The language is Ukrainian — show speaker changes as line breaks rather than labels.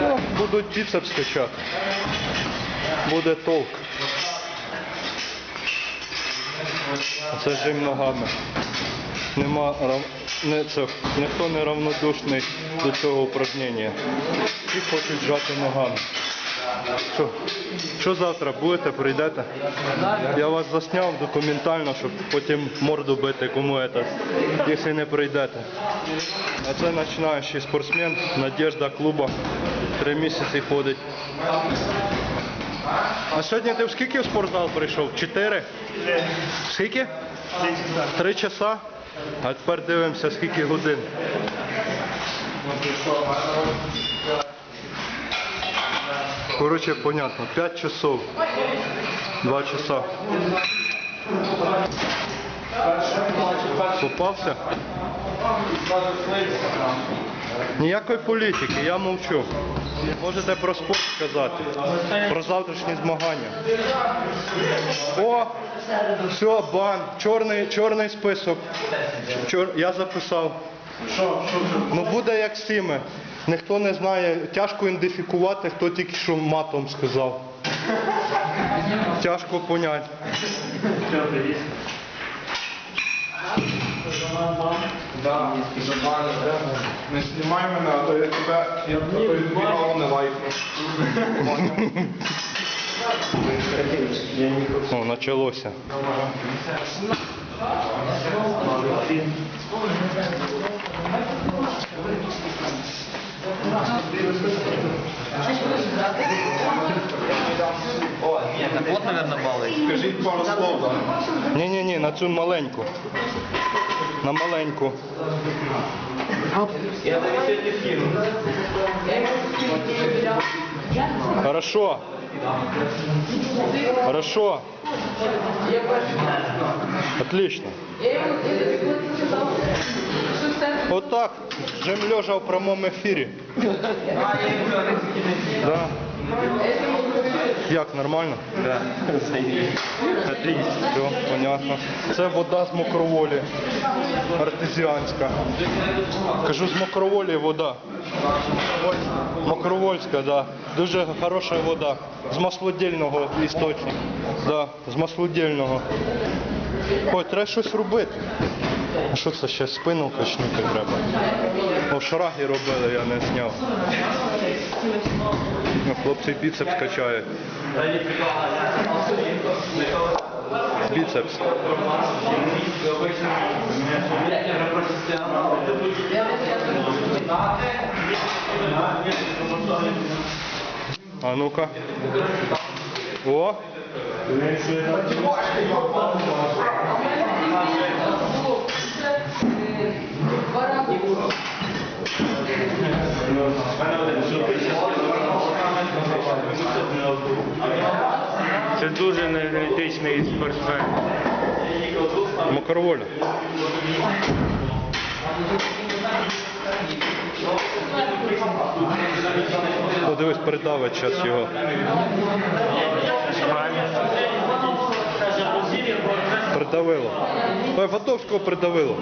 Все, будуть біцепс качати. Буде толк. Це жим ногами. Нема не, це, ніхто не равнодушний до цього упражнення. Всі хочуть жати ногами. Що, що завтра будете, прийдете? Я вас засняв документально, щоб потім морду бити кому це, якщо не прийдете. А це починаючий спортсмен, надіжда клуба. Три місяці ходить. А сьогодні ти в скільки в спортзал прийшов? Чотири? Скільки? Три часа. А тепер дивимося, скільки годин. Коротше, понятно. П'ять часов. Два часа. Попався? Ніякої політики, я мовчу. Можете про спорт сказати, про завтрашні змагання. О, все, бан, чорний, чорний список. Чор, я записав. Ну буде як з цими. Ніхто не знає, тяжко ідентифікувати, хто тільки що матом сказав. Тяжко поняти.
Да, не знімай мене, а то я тебе, я відбігав не лайкну.
О, почалося.
Вот, наверное, малый.
Скажіть пару слов, да.
Ні-ні-ні, на цю маленьку. На маленьку. Хорошо. Хорошо. Отлично. Вот так. Жим лежа в прямому ефірі. Да. Як, нормально?
Да. Отлично.
Все, понятно. Це вода з мокроволі. Артезіанська. Кажу, з мокроволі вода. Мокровольська, да. Дуже хороша вода. З маслодільного істочника. Да, з маслодільного. Ой, треба щось робити. А що це ще спину качнути треба? О, шраги робили, я не зняв. Ну, Хлопці біцепс качають. Біцепс. А ну-ка. О!
Це дуже енергетичний спортсмен.
Макароволя. О, дивись, передавить зараз його. Придавило. Фатовського придавило.